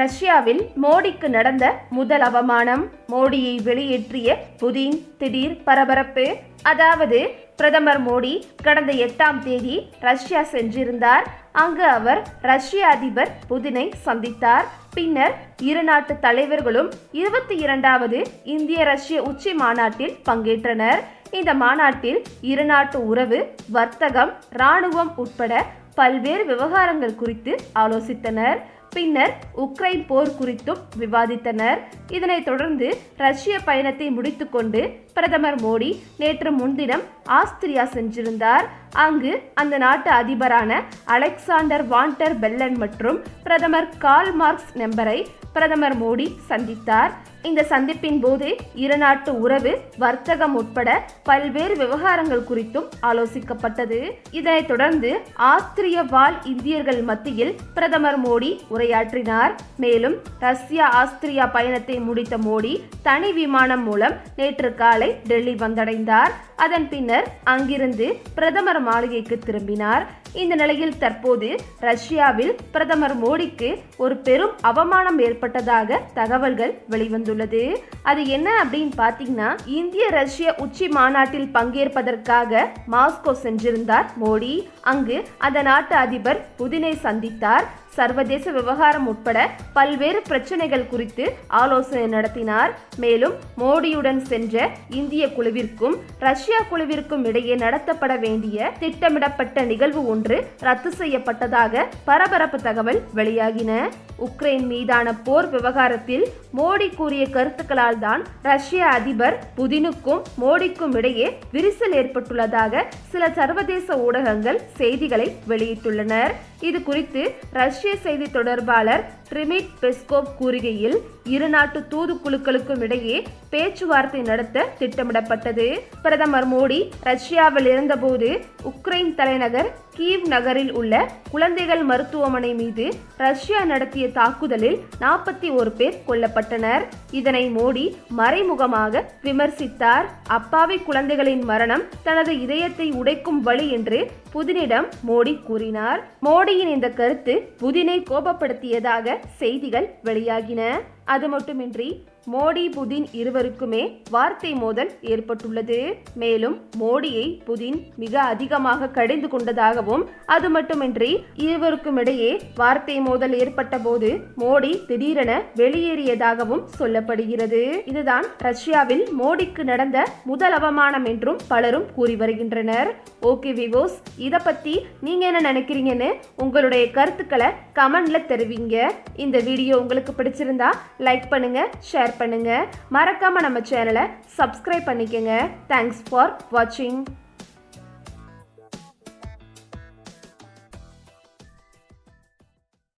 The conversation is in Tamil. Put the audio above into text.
ரஷ்யாவில் மோடிக்கு நடந்த முதல் அவமானம். மோடியை வெளியேற்றிய புதின் திடீர் பரபரப்பு. அதாவது பிரதமர் மோடி கடந்த எட்டாம் தேதி ரஷ்யா சென்றிருந்தார். அங்கு அவர் ரஷ்ய அதிபர் புதினை சந்தித்தார். பின்னர் இரு நாட்டு தலைவர்களும் இருபத்தி இரண்டாவது இந்திய ரஷ்ய உச்சி மாநாட்டில் பங்கேற்றனர். இந்த மாநாட்டில் இரு நாட்டு உறவு வர்த்தகம் இராணுவம் உட்பட பல்வேறு விவகாரங்கள் குறித்து ஆலோசித்தனர். பின்னர் உக்ரைன் போர் குறித்தும் விவாதித்தனர். இதனைத் தொடர்ந்து ரஷ்ய பயணத்தை முடித்துக்கொண்டு பிரதமர் மோடி நேற்று முன்தினம் ஆஸ்திரியா சென்றிருந்தார். அங்கு அந்த நாட்டு அதிபரான அலெக்சாண்டர் வாண்டர் பெல்லன் மற்றும் பிரதமர் கால் மார்க்ஸ் நெம்பரை பிரதமர் மோடி சந்தித்தார். இந்த சந்திப்பின் போது இரு நாட்டு உறவு வர்த்தகம் உட்பட பல்வேறு விவகாரங்கள் குறித்தும் ஆலோசிக்கப்பட்டது. இதனைத் தொடர்ந்து ஆஸ்திரிய வாழ் இந்தியர்கள் மத்தியில் பிரதமர் மோடி உரையாற்றினார். மேலும் ரஷ்யா ஆஸ்திரியா பயணத்தை முடித்த மோடி தனி விமானம் மூலம் நேற்று காலை டெல்லி வந்தடைந்தார். அதன் பின்னர் அங்கிருந்து பிரதமர் மாளிகைக்கு திரும்பினார். இந்த நிலையில் தற்போது ரஷ்யாவில் பிரதமர் மோடிக்கு ஒரு பெரும் அவமானம் ஏற்பட்டதாக தகவல்கள் வெளிவந்துள்ளது. அது என்ன அப்படின்னு பார்த்தீங்கன்னா இந்திய ரஷ்ய உச்சி மாநாட்டில் பங்கேற்பதற்காக மாஸ்கோ சென்றிருந்தார் மோடி. அங்கு அந்த நாட்டு அதிபர் புதினை சந்தித்தார். சர்வதேச விவகாரம் உட்பட பல்வேறு பிரச்சனைகள் குறித்து ஆலோசனை நடத்தினார். மேலும் மோடியுடன் சென்ற இந்திய குழுவிற்கும் ரஷ்யா குழுவிற்கும் இடையே நடத்தப்பட வேண்டிய திட்டமிடப்பட்ட நிகழ்வு ஒன்று ரத்து செய்யப்பட்டதாக பரபரப்பு தகவல் வெளியாகின. உக்ரைன் மீதான போர் விவகாரத்தில் மோடி கூறிய கருத்துக்களால் தான் ரஷ்ய அதிபர் புதினுக்கும் மோடிக்கும் இடையே விரிசல் ஏற்பட்டுள்ளதாக சில சர்வதேச ஊடகங்கள் செய்திகளை வெளியிட்டுள்ளனர். இது குறித்து ரஷ்ய செய்தி தொடர்பாளர் ட்ரிமிட் பெஸ்கோப் கூறுகையில் இரு நாட்டு தூதுக்குழுக்களுக்கும் இடையே பேச்சுவார்த்தை நடத்த திட்டமிடப்பட்டது. பிரதமர் மோடி ரஷ்யாவில் இருந்தபோது உக்ரைன் தலைநகர் கீவ் நகரில் உள்ள குழந்தைகள் மருத்துவமனை மீது ரஷ்யா நடத்திய தாக்குதலில் நாற்பத்தி ஒரு பேர் கொல்லப்பட்டனர். இதனை மோடி மறைமுகமாக விமர்சித்தார். அப்பாவி குழந்தைகளின் மரணம் தனது இதயத்தை உடைக்கும் வழி என்று புதினிடம் மோடி கூறினார். மோடியின் இந்த கருத்து புதினை கோபப்படுத்தியதாக செய்திகள் வெளியாகின. அது மட்டுமின்றி மோடி புதின் இருவருக்குமே வார்த்தை மோதல் ஏற்பட்டுள்ளது. மேலும் மோடியை புதின் மிக அதிகமாக கடிந்து கொண்டதாகவும் அது மட்டுமின்றி இருவருக்கும் இடையே வார்த்தை மோதல் ஏற்பட்ட போது மோடி திடீரென வெளியேறியதாகவும் சொல்லப்படுகிறது. இதுதான் ரஷ்யாவில் மோடிக்கு நடந்த முதல் அவமானம் என்றும் பலரும் கூறி வருகின்றனர். ஓகே விவோஸ் இதை பத்தி நீங்க என்ன நினைக்கிறீங்கன்னு உங்களுடைய கருத்துக்களை கமெண்ட்ல தெரிவிங்க. இந்த வீடியோ உங்களுக்கு பிடிச்சிருந்தா லைக் பண்ணுங்கள் ஷேர் பண்ணுங்கள் மறக்காமல் நம்ம சேனலை சப்ஸ்கிரைப் பண்ணிக்கங்க. தேங்க்ஸ் ஃபார் வாட்சிங்